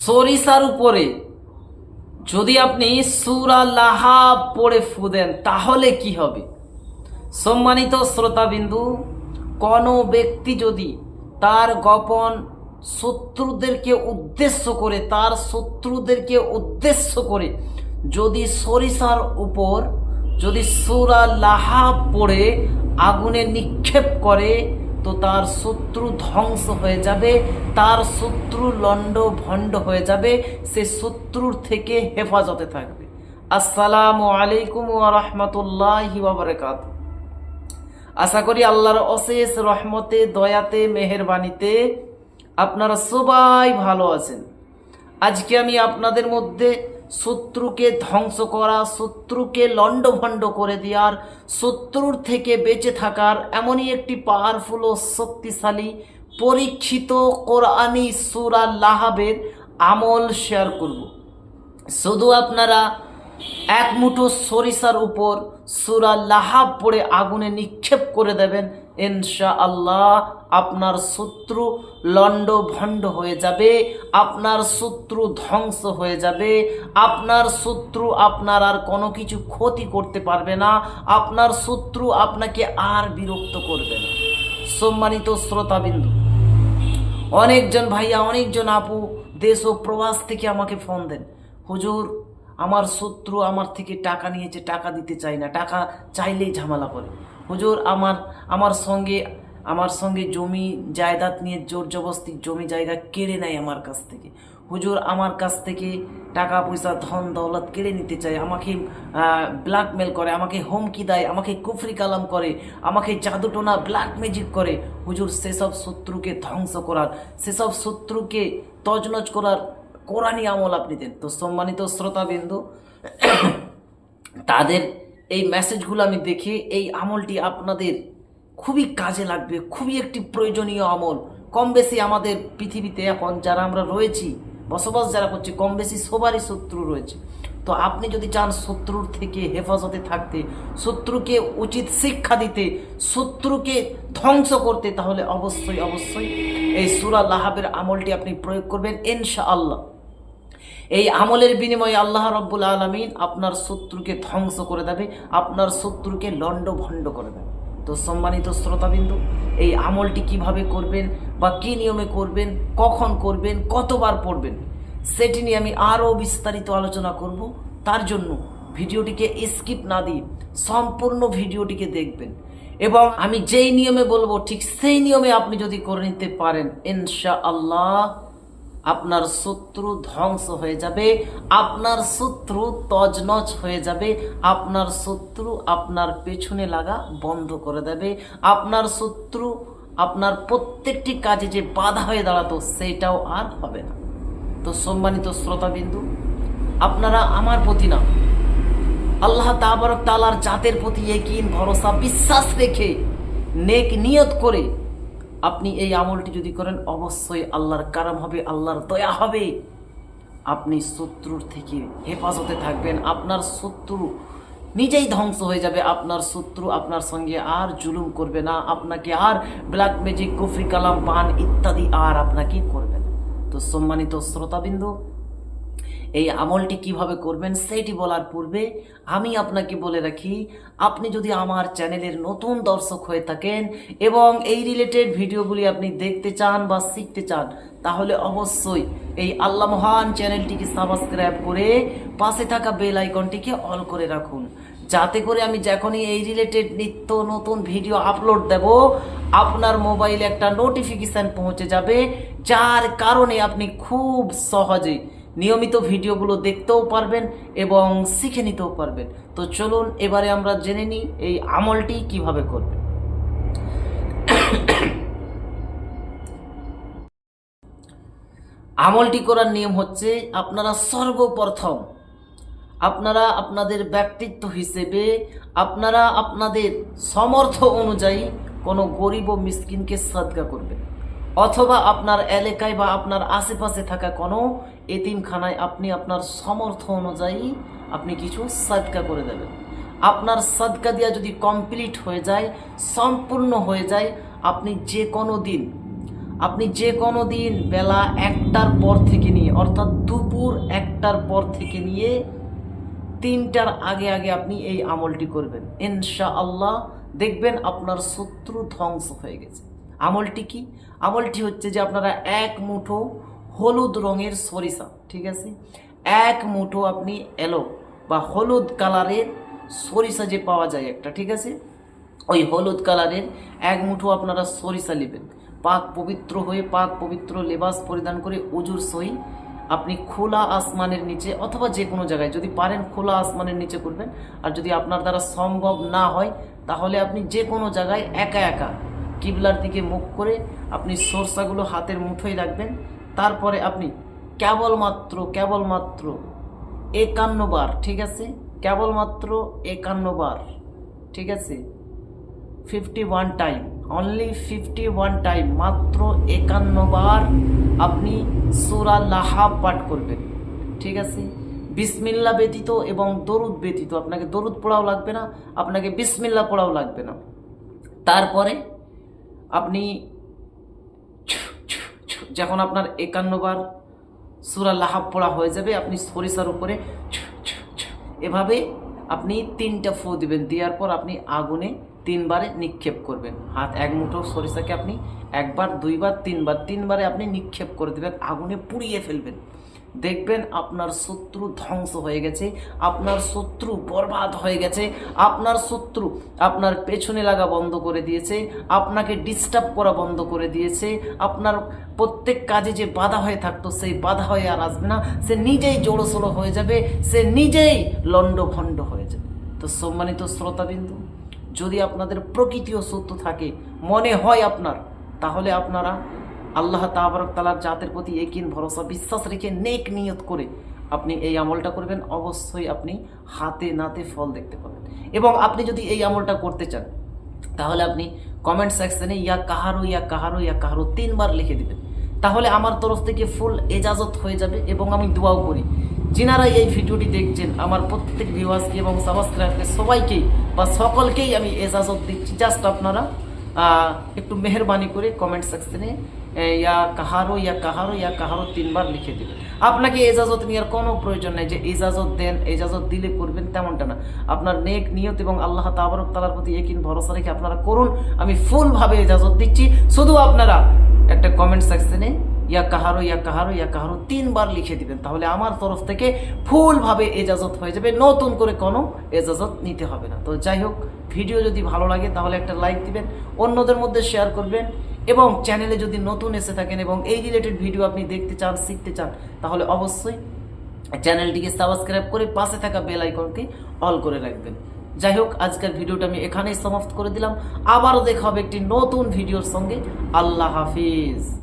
সরিষার উপরে যদি আপনি সুরা লাহা পড়ে ফু দেন, তাহলে কি হবে? সম্মানিত শ্রোতাবিন্দু, কোনো ব্যক্তি যদি তার গোপন শত্রুদেরকে উদ্দেশ্য করে, তার শত্রুদেরকে উদ্দেশ্য করে যদি সরিষার উপর যদি সুরা লাহা পড়ে, আগুনে নিক্ষেপ করে তো তার শত্রু ধ্বংস হয়ে যাবে, তার শত্রু লণ্ড ভণ্ড হয়ে যাবে, সে শত্রুর থেকে হেফাজতে থাকবে। আসসালামু আলাইকুম রাহমাতুল্লাহি ওয়া বারাকাতুহু আশা করি আল্লাহর অশেষ রহমতে, দয়াতে, মেহেরবানিতে আপনারা সবাই ভালো আছেন। আজকে আমি আপনাদের মধ্যে শত্রুকে ধ্বংস করা, শত্রুকে লণ্ডভণ্ড করে দেওয়ার, শত্রুর থেকে বেঁচে থাকার এমনই একটি পাওয়ারফুল ও শক্তিশালী, পরীক্ষিত কোরআনী সুরা লাহাবের আমল শেয়ার করব। শুধু আপনারা এক মুঠো সরিষার উপর সুরা লাহাব পড়ে আগুনে নিক্ষেপ করে দেবেন ইনশা আল্লাহ আপনার শত্রু লণ্ড ভণ্ড হয়ে যাবে, আপনার শত্রু ধ্বংস হয়ে যাবে, আপনার শত্রু আপনার আর কোনো কিছু ক্ষতি করতে পারবে না, আপনার শত্রু আপনাকে আর বিরক্ত করবে না। সম্মানিত শ্রোতাবিন্দু, অনেকজন ভাইয়া, অনেকজন আপু দেশ ও প্রবাস থেকে আমাকে ফোন দেন, হুজুর, আমার শত্রু আমার থেকে টাকা নিয়েছে, টাকা দিতে চাই না, টাকা চাইলেই ঝামেলা করে। হুজুর, আমার আমার সঙ্গে আমার সঙ্গে জমি জায়দাদ নিয়ে জোর জবস্তি জমি জায়গা কেড়ে নেয় আমার কাছ থেকে। হুজুর, আমার কাছ থেকে টাকা পয়সা, ধন দৌলত কেড়ে নিতে চায়, আমাকে ব্ল্যাকমেল করে, আমাকে হুমকি দেয়, আমাকে কুফরি কালাম করে, আমাকে জাদুটোনা ব্ল্যাক ম্যাজিক করে। হুজুর, সেসব শত্রুকে ধ্বংস করার, সেসব শত্রুকে তজনজ করার কোরআনী আমল আপনি দেন। তো সম্মানিত শ্রোতাবিন্দু, তাদের এই মেসেজগুলো আমি দেখে এই আমলটি আপনাদের খুবই কাজে লাগবে, খুবই একটি প্রয়োজনীয় আমল। কম বেশি আমাদের পৃথিবীতে এখন যারা আমরা রয়েছি, বসবাস যারা করছি, কম বেশি সবারই শত্রু রয়েছে। তো আপনি যদি চান শত্রুর থেকে হেফাজতে থাকতে, শত্রুকে উচিত শিক্ষা দিতে, শত্রুকে ধ্বংস করতে, তাহলে অবশ্যই অবশ্যই এই সুরা লাহাবের আমলটি আপনি প্রয়োগ করবেন ইনশা আল্লাহ এই আমলের বিনিময়ে আল্লাহ রব্বুল আলমিন আপনার শত্রুকে ধ্বংস করে দেবে, আপনার শত্রুকে লণ্ড ভণ্ড করে দেবে। তো সম্মানিত শ্রোতাবিন্দু, এই আমলটি কীভাবে করবেন বা কী নিয়মে করবেন, কখন করবেন, কতবার পড়বেন, সেটি নিয়ে আমি আরও বিস্তারিত আলোচনা করব। তার জন্য ভিডিওটিকে স্কিপ না দিয়ে সম্পূর্ণ ভিডিওটিকে দেখবেন এবং আমি যেই নিয়মে বলব, ঠিক সেই নিয়মে আপনি যদি করে নিতে পারেন ইনশা আল্লাহ আপনার শত্রু ধ্বংস হয়ে যাবে, আপনার শত্রু তজনজ হয়ে যাবে, আপনার শত্রু আপনার পেছনে লাগা বন্ধ করে দেবে, আপনার শত্রু আপনার প্রত্যেকটি কাজে যে বাধা হয়ে দাঁড়াতো সেইটাও আর হবে না। তো সম্মানিত শ্রোতাবিন্দু, আপনারা আমার প্রতি না, আল্লাহ তাবারক তালার জাতের প্রতি একিন ভরসা, বিশ্বাস রেখে নেক নিয়ত করে আপনি এই আমলটি যদি করেন, অবশ্যই আল্লাহর কারাম হবে, আল্লাহর দয়া হবে। আপনি শত্রুর থেকে হেফাজতে থাকবেন। আপনার শত্রু নিজেই ধ্বংস হয়ে যাবে। আপনার শত্রু আপনার সঙ্গে আর জুলুম করবে না। আপনাকে আর ব্ল্যাক ম্যাজিক, কুফরি, কালাম, পান ইত্যাদি আর আপনাকে করবে না। তো সম্মানিত শ্রোতাবিন্দু এই আমলটি কীভাবে করবেন সেইটি বলার পূর্বে আমি আপনাকে বলে রাখি, আপনি যদি আমার চ্যানেলের নতুন দর্শক হয়ে থাকেন এবং এই রিলেটেড ভিডিওগুলি আপনি দেখতে চান বা শিখতে চান, তাহলে অবশ্যই এই আল্লাহ মহান চ্যানেলটিকে সাবস্ক্রাইব করে পাশে থাকা বেল আইকনটিকে অল করে রাখুন। যাতে করে আমি যখনই এই রিলেটেড নিত্য নতুন ভিডিও আপলোড দেব, আপনার মোবাইলে একটা নোটিফিকেশান পৌঁছে যাবে, যার কারণে আপনি খুব সহজে নিয়মিত ভিডিওগুলো দেখতেও পারবেন এবং শিখে নিতেও পারবেন। তো চলুন এবারে আমরা জেনে নিই এই আমলটি কীভাবে করবেন। আমলটি করার নিয়ম হচ্ছে আপনারা সর্বপ্রথম আপনারা আপনাদের ব্যক্তিত্ব হিসেবে আপনারা আপনাদের সমর্থ অনুযায়ী কোনো গরিব ও মিসকিনকে সাদগা করবেন। অথবা আপনার এলাকায় বা আপনার আশেপাশে থাকা কোনো এতিমখানায় আপনি আপনার সমর্থ অনুযায়ী আপনি কিছু সাদকা করে দেবেন। আপনার সাদকা দেওয়া যদি কমপ্লিট হয়ে যায়, সম্পূর্ণ হয়ে যায়, আপনি যে কোনো দিন, আপনি যে কোনো দিন বেলা একটার পর থেকে নিয়ে, অর্থাৎ দুপুর একটার পর থেকে নিয়ে তিনটার আগে আগে আপনি এই আমলটি করবেন। ইনশা আল্লাহ দেখবেন আপনার শত্রু ধ্বংস হয়ে গেছে। আমলটি কি? আমলটি হচ্ছে যে আপনারা এক মুঠো হলুদ রঙের সরিষা, ঠিক আছে? এক মুঠো আপনি এলো বা হলুদ কালারের সরিষা যে পাওয়া যায় একটা, ঠিক আছে? ওই হলুদ কালারের এক মুঠো আপনারা সরিষা নেবেন। পাক পবিত্র হয়ে পাক পবিত্র লেবাস পরিধান করে উজুর সই আপনি খোলা আসমানের নিচে অথবা যে কোনো জায়গায় যদি পারেন খোলা আসমানের নিচে করবেন। আর যদি আপনার দ্বারা সম্ভব না হয়, তাহলে আপনি যে কোনো জায়গায় একা একা কিবলার দিকে মুখ করে আপনি সরষাগুলো হাতের মুঠোয় রাখবেন। তারপরে আপনি কেবলমাত্র কেবলমাত্র একান্ন বার, ঠিক আছে? কেবলমাত্র একান্ন বার, ঠিক আছে? Fifty one time only fifty one time মাত্র একান্ন বার আপনি সুরা লাহাব পাঠ করবেন, ঠিক আছে? বিসমিল্লা ব্যতীত এবং দরুদ ব্যতীত, আপনাকে দরুদ পড়াও লাগবে না, আপনাকে বিসমিল্লা পড়াও লাগবে না। তারপরে আপনি যখন আপনার একান্নবার সুরা লাহাব পড়া হয়ে যাবে, আপনি সরিষার উপরে এভাবে আপনি তিনটা ফু দিবেন, দেওয়ার পর আপনি আগুনে তিনবারে নিক্ষেপ করবেন। হাত এক মুঠো সরিষাকে আপনি একবার, দুইবার, তিনবার, তিনবারে আপনি নিক্ষেপ করে দেবেন, আগুনে পুড়িয়ে ফেলবেন। দেখবেন আপনার শত্রু ধ্বংস হয়ে গেছে, আপনার শত্রু বরবাদ হয়ে গেছে, আপনার শত্রু আপনার পেছনে লাগা বন্ধ করে দিয়েছে, আপনাকে ডিস্টার্ব করা বন্ধ করে দিয়েছে, আপনার প্রত্যেক কাজে যে বাধা হয়ে থাকতো সেই বাধা হয়ে আর আসবে না, সে নিজেই জোড়োসোড়ো হয়ে যাবে, সে নিজেই লণ্ডভণ্ড হয়ে যাবে। তো সম্মানিত শ্রোতাবিন্দু, যদি আপনাদের প্রকৃতিও সত্য থাকে, মনে হয় আপনার, তাহলে আপনারা আল্লাহ তাবারক তালার জাতের প্রতি একিন ভরসা, বিশ্বাস রেখে নেক নিয়ত করে আপনি এই আমলটা করবেন, অবশ্যই আপনি হাতে নাতে ফল দেখতে পাবেন। এবং আপনি যদি এই আমলটা করতে চান, তাহলে আপনি কমেন্ট সেকশনে ইয়া কাহারো ইয়া কাহারো ইয়া কাহারো তিনবার লিখে দিবেন। তাহলে আমার তরফ থেকে ফুল এজাজত হয়ে যাবে এবং আমি দোয়াও করি। যিনারা এই ভিডিওটি দেখছেন, আমার প্রত্যেক ভিউয়ার্সকে এবং সাবস্ক্রাইবকে সবাইকেই বা সকলকেই আমি এজাজত দিচ্ছি। জাস্ট আপনারা একটু মেহরবানি করে কমেন্ট সেকশনে ইয়া কাহারো ইয়া কাহারো ইয়া কাহারো তিনবার লিখে দেবেন। আপনাকে এজাজত নেওয়ার কোনো প্রয়োজন নেই যে এজাজত দেন, এজাজত দিলে করবেন তেমনটা না। আপনার নেক নিয়ত এবং আল্লাহ তাবারক তালার প্রতি একিন ভরসা রেখে আপনারা করুন। আমি ফুলভাবে এজাজত দিচ্ছি। শুধু আপনারা একটা কমেন্ট সেকশনে ইয়া কাহারো ইয়া কাহারো ইয়া কাহারো তিনবার লিখে দিবেন। তাহলে আমার তরফ থেকে ফুলভাবে এজাজত হয়ে যাবে। নতুন করে কোনো এজাজত নিতে হবে না। তো যাই হোক, ভিডিও যদি ভালো লাগে তাহলে একটা লাইক দিবেন, অন্যদের মধ্যে শেয়ার করবেন। এবং চ্যানেলে যদি নতুন এসে থাকেন এবং এই রিলেটেড ভিডিও আপনি দেখতে চান, শিখতে চান, তাহলে অবশ্যই চ্যানেলটিকে সাবস্ক্রাইব করে পাশে থাকা বেল আইকনকে অল করে রাখবেন। যাই হোক, আজকের ভিডিওটা আমি এখানেই সমাপ্ত করে দিলাম। আবারও দেখা হবে একটি নতুন ভিডিওর সঙ্গে। আল্লাহ হাফিজ।